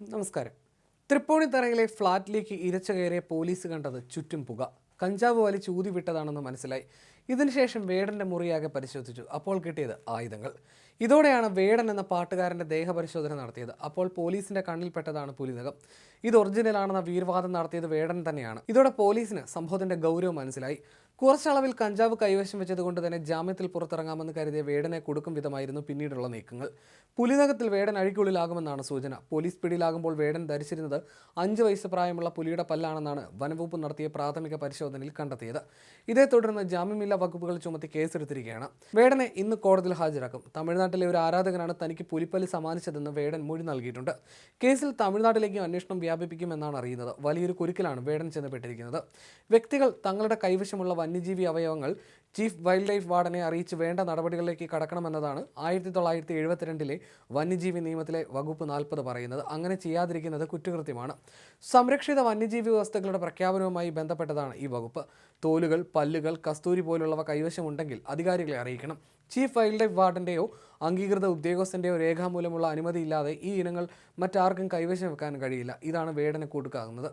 നമസ്കാരം. തൃപ്പൂണിത്തറയിലെ ഫ്ളാറ്റിലേക്ക് ഇരച്ചു കയറിയ പോലീസ് കണ്ടത് ചുറ്റും പുക. കഞ്ചാവ് വലിച്ച് ഊതി വിട്ടതാണെന്ന് മനസ്സിലായി. ഇതിനുശേഷം വേടന്റെ മുറിയാകെ പരിശോധിച്ചു. അപ്പോൾ കിട്ടിയത് ആയുധങ്ങൾ. ഇതോടെയാണ് വേടൻ എന്ന പാട്ടുകാരന്റെ ദേഹപരിശോധന നടത്തിയത്. അപ്പോൾ പോലീസിന്റെ കണ്ണിൽപ്പെട്ടതാണ് പുലിനകം ഇത് ഒറിജിനലാണെന്ന വീർവാദം നടത്തിയത് വേടൻ തന്നെയാണ്. ഇതോടെ പോലീസിന് സംഭവത്തിന്റെ ഗൗരവം മനസ്സിലായി. കുറച്ചളവിൽ കഞ്ചാവ് കൈവശം വെച്ചതുകൊണ്ട് തന്നെ ജാമ്യത്തിൽ പുറത്തിറങ്ങാമെന്ന് കരുതിയ വേടനെ കൊടുക്കും വിധമായിരുന്നു പിന്നീടുള്ള നീക്കങ്ങൾ. പുലിനകത്തിൽ വേടൻ അഴിക്കുള്ളിലാകുമെന്നാണ് സൂചന. പോലീസ് പിടിയിലാകുമ്പോൾ വേടൻ ധരിച്ചിരുന്നത് അഞ്ച് വയസ്സ് പ്രായമുള്ള പുലിയുടെ പല്ലാണെന്നാണ് വനവകുപ്പ് നടത്തിയ പ്രാഥമിക പരിശോധനയിൽ കണ്ടെത്തിയത്. ഇതേ തുടർന്ന് ജാമ്യമില്ലാ വകുപ്പുകൾ ചുമത്തി കേസെടുത്തിരിക്കുകയാണ്. വേടനെ ഇന്ന് കോടതിയിൽ ഹാജരാക്കും. തമിഴ്നാട്ടിലെ ഒരു ആരാധകനാണ് തനിക്ക് പുലിപ്പല്ല് സമ്മാനിച്ചതെന്ന് വേടൻ മൊഴി നൽകിയിട്ടുണ്ട്. കേസിൽ തമിഴ്നാട്ടിലേക്കും അന്വേഷണം വ്യാപിപ്പിക്കുമെന്നാണ് അറിയുന്നത്. വലിയൊരു കുരുക്കിലാണ് വേടൻ ചെന്നപ്പെട്ടിരിക്കുന്നത്. വ്യക്തികൾ തങ്ങളുടെ കൈവശമുള്ള വന്യജീവി അവയവങ്ങൾ ചീഫ് വൈൽഡ് ലൈഫ് വാർഡനെ അറിയിച്ച് വേണ്ട നടപടികളിലേക്ക് കടക്കണമെന്നതാണ് ആയിരത്തി തൊള്ളായിരത്തി എഴുപത്തിരണ്ടിലെ വന്യജീവി നിയമത്തിലെ വകുപ്പ് നാൽപ്പത് പറയുന്നത്. അങ്ങനെ ചെയ്യാതിരിക്കുന്നത് കുറ്റകൃത്യമാണ്. സംരക്ഷിത വന്യജീവി വസ്തുക്കളുടെ പ്രഖ്യാപനവുമായി ബന്ധപ്പെട്ടതാണ് ഈ വകുപ്പ്. തോലുകൾ പല്ലുകൾ കസ്തൂരി പോലുള്ളവ കൈവശമുണ്ടെങ്കിൽ അധികാരികളെ അറിയിക്കണം. ചീഫ് വൈൽഡ് ലൈഫ് വാർഡന്റെയോ അംഗീകൃത ഉദ്യോഗസ്ഥന്റെയോ രേഖാമൂലമുള്ള അനുമതിയില്ലാതെ ഈ ഇനങ്ങൾ മറ്റാർക്കും കൈവശം വെക്കാൻ കഴിയില്ല. ഇതാണ് വേടന കൊടുക്കാവുന്നത്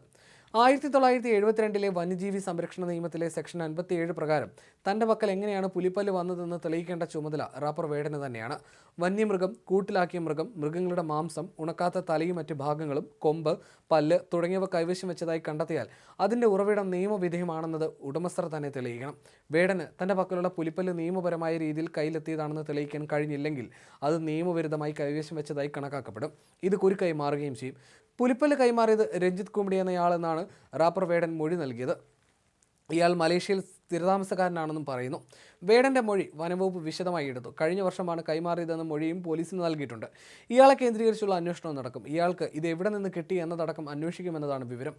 ആയിരത്തി തൊള്ളായിരത്തി എഴുപത്തിരണ്ടിലെ വന്യജീവി സംരക്ഷണ നിയമത്തിലെ സെക്ഷൻ അൻപത്തിയേഴ് പ്രകാരം തന്റെ പക്കൽ എങ്ങനെയാണ് പുലിപ്പല്ല് വന്നതെന്ന് തെളിയിക്കേണ്ട ചുമതല റാപ്പർ വേടന് തന്നെയാണ്. വന്യമൃഗം കൂട്ടിലാക്കിയ മൃഗം മൃഗങ്ങളുടെ മാംസം ഉണക്കാത്ത തലയും മറ്റ് ഭാഗങ്ങളും കൊമ്പ് പല്ല് തുടങ്ങിയവ കൈവശം വെച്ചതായി കണ്ടെത്തിയാൽ അതിന്റെ ഉറവിടം നിയമവിധേയമാണെന്നത് ഉടമസ്ഥർ തന്നെ തെളിയിക്കണം. വേടന് തന്റെ പക്കലുള്ള പുലിപ്പല്ല് നിയമപരമായ രീതിയിൽ കയ്യിലെത്തിയതാണെന്ന് തെളിയിക്കാൻ കഴിഞ്ഞില്ലെങ്കിൽ അത് നിയമവിരുദ്ധമായി കൈവശം വെച്ചതായി കണക്കാക്കപ്പെടും. ഇത് കുരുക്കായി മാറുകയും ചെയ്യും. പുലിപ്പല്ല് കൈമാറിയത് രഞ്ജിത്ത് കുമ്പിടി എന്നയാളെന്നാണ് റാപ്പർ വേടൻ മൊഴി നൽകിയത്. ഇയാൾ മലേഷ്യയിൽ സ്ഥിരതാമസക്കാരനാണെന്നും പറയുന്നു. വേടന്റെ മൊഴി വനംവകുപ്പ് വിശദമായി എടുത്തു. കഴിഞ്ഞ വർഷമാണ് കൈമാറിയതെന്ന മൊഴിയും പോലീസിന് നൽകിയിട്ടുണ്ട്. ഇയാളെ കേന്ദ്രീകരിച്ചുള്ള അന്വേഷണം നടക്കും. ഇയാൾക്ക് ഇത് എവിടെ നിന്ന് കിട്ടി എന്നതടക്കം അന്വേഷിക്കുമെന്നതാണ് വിവരം.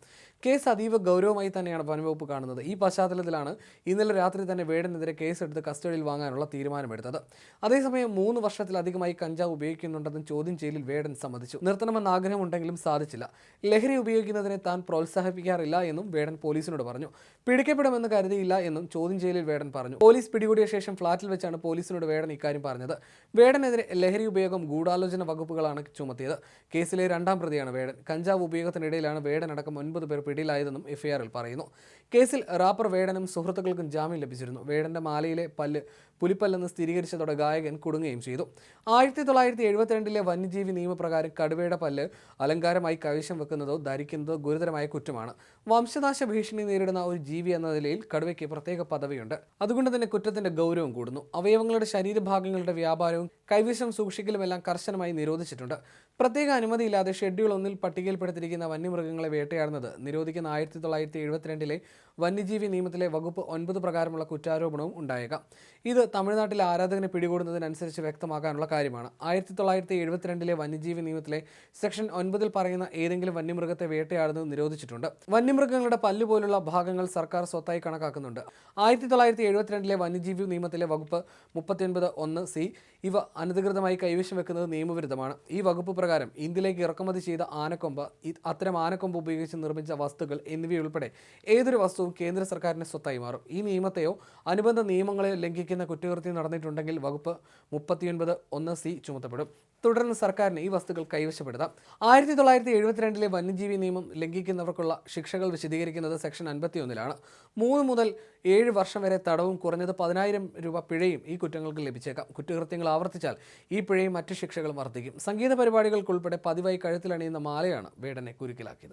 കേസ് അതീവ ഗൗരവമായി തന്നെയാണ് വനംവകുപ്പ് കാണുന്നത്. ഈ പശ്ചാത്തലത്തിലാണ് ഇന്നലെ രാത്രി തന്നെ വേടനെതിരെ കേസെടുത്ത് കസ്റ്റഡിയിൽ വാങ്ങാനുള്ള തീരുമാനമെടുത്തത്. അതേസമയം മൂന്ന് വർഷത്തിലധികമായി കഞ്ചാവ് ഉപയോഗിക്കുന്നുണ്ടെന്നും ചോദ്യം ചെയ്യലിൽ വേടൻ സമ്മതിച്ചു. നിർത്തണമെന്ന ആഗ്രഹമുണ്ടെങ്കിലും സാധിച്ചില്ല. ലഹരി ഉപയോഗിക്കുന്നതിനെ താൻ പ്രോത്സാഹിപ്പിക്കാറില്ല എന്നും വേടൻ പോലീസിനോട് പറഞ്ഞു. പിടിക്കപ്പെടുമെന്ന് കരുതിയില്ല എന്നും ചോദ്യം ചെയ്യലിൽ വേടൻ പറഞ്ഞു. പോലീസ് പിടികൂടിയ ശേഷം ഫ്ളാറ്റിൽ വെച്ചാണ് പോലീസിനോട് വേടൻ ഇക്കാര്യം പറഞ്ഞത്. വേടനെതിരെ ലഹരി ഉപയോഗം ഗൂഢാലോചന വകുപ്പുകളാണ് ചുമത്തിയത്. കേസിലെ രണ്ടാം പ്രതിയാണ് വേടൻ. കഞ്ചാവ് ഉപയോഗത്തിനിടയിലാണ് വേടൻ അടക്കം ഒൻപത് പേർ പിടിയിലായതെന്നും എഫ്ഐആറിൽ പറയുന്നു. കേസിൽ റാപ്പർ വേടനും സുഹൃത്തുക്കൾക്കും ജാമ്യം ലഭിച്ചിരുന്നു. വേടന്റെ മാലയിലെ പല്ല് പുലിപ്പല്ലെന്ന് സ്ഥിരീകരിച്ചതോടെ ഗായകൻ കുടുങ്ങുകയും ചെയ്തു. ആയിരത്തി തൊള്ളായിരത്തി എഴുപത്തിരണ്ടിലെ വന്യജീവി നിയമപ്രകാരം കടുവയുടെ പല്ല് അലങ്കാരമായി കൈവശം വെക്കുന്നതോ ധരിക്കുന്നതോ ഗുരുതരമായ കുറ്റമാണ്. വംശനാശ ഭീഷണി നേരിടുന്ന ഒരു ജീവി എന്ന നിലയിൽ കടുവയ്ക്ക് പ്രത്യേക പദവിയുണ്ട്. അതുകൊണ്ട് തന്നെ കുറ്റത്തിന്റെ ഗൗരവം കൂടുന്നു. അവയവങ്ങളുടെ ശരീരഭാഗങ്ങളുടെ വ്യാപാരവും കൈവശം സൂക്ഷിക്കലുമെല്ലാം കർശനമായി നിരോധിച്ചിട്ടുണ്ട്. പ്രത്യേക അനുമതിയില്ലാതെ ഷെഡ്യൂൾ ഒന്നിൽ പട്ടികയിൽപ്പെടുത്തിയിരിക്കുന്ന വന്യമൃഗങ്ങളെ വേട്ടയാടുന്നത് നിരോധിക്കുന്ന ആയിരത്തി തൊള്ളായിരത്തി എഴുപത്തിരണ്ടിലെ വന്യജീവി നിയമത്തിലെ വകുപ്പ് ഒൻപത് പ്രകാരമുള്ള കുറ്റാരോപണവും ഉണ്ടായേക്കാം. ഇത് തമിഴ്നാട്ടിലെ ആരാധകനെ പിടികൂടുന്നതിനനുസരിച്ച് വ്യക്തമാക്കാനുള്ള കാര്യമാണ്. ആയിരത്തി തൊള്ളായിരത്തി എഴുപത്തിരണ്ടിലെ വന്യജീവി നിയമത്തിലെ സെക്ഷൻ ഒൻപതിൽ പറയുന്ന ഏതെങ്കിലും വന്യമൃഗത്തെ വേട്ടയാടുന്നത് നിരോധിച്ചിട്ടുണ്ട്. വന്യമൃഗങ്ങളുടെ പല്ല് പോലുള്ള ഭാഗങ്ങൾ സർക്കാർ സ്വത്തായി കണക്കാക്കുന്നുണ്ട്. ആയിരത്തി തൊള്ളായിരത്തി എഴുപത്തിരണ്ടിലെ വന്യജീവി നിയമത്തിലെ വകുപ്പ് മുപ്പത്തിയൊൻപത് ഒന്ന് സി ഇവ അനധികൃതമായി കൈവശം വെക്കുന്നത് നിയമവിരുദ്ധമാണ്. ഈ വകുപ്പ് പ്രകാരം ഇന്ത്യയിലേക്ക് ഇറക്കുമതി ചെയ്ത ആനക്കൊമ്പ് അത്തരം ആനക്കൊമ്പ് ഉപയോഗിച്ച് നിർമ്മിച്ച വസ്തുക്കൾ എന്നിവയുൾപ്പെടെ ഏതൊരു വസ്തുവും കേന്ദ്ര സർക്കാരിന്റെ സ്വത്തായി മാറും. ഈ നിയമത്തെയോ അനുബന്ധ നിയമങ്ങളെയോ ലംഘിക്കുന്ന കുറ്റകൃത്യം നടന്നിട്ടുണ്ടെങ്കിൽ വകുപ്പ് മുപ്പത്തിയൊൻപത് ഒന്ന് സി ചുമത്തപ്പെടും. തുടർന്ന് സർക്കാരിന് ഈ വസ്തുക്കൾ കൈവശപ്പെടുത്താം. ആയിരത്തി തൊള്ളായിരത്തി എഴുപത്തിരണ്ടിലെ വന്യജീവി നിയമം ലംഘിക്കുന്നവർക്കുള്ള ശിക്ഷകൾ വിശദീകരിക്കുന്നത് സെക്ഷൻ അൻപത്തിയൊന്നിലാണ്. മൂന്ന് മുതൽ ഏഴ് വർഷം വരെ തടവും കുറഞ്ഞത് പതിനായിരം രൂപ പിഴയും ഈ കുറ്റങ്ങൾക്ക് ലഭിച്ചേക്കാം. കുറ്റകൃത്യങ്ങൾ ആവർത്തിച്ചാൽ ഈ പിഴയും മറ്റ് ശിക്ഷകളും വർദ്ധിക്കും. സംഗീത പരിപാടികൾക്കുൾപ്പെടെ പതിവായി കഴുത്തിലണിയുന്ന മാലയാണ് വേടനെ കുരുക്കിലാക്കിയത്.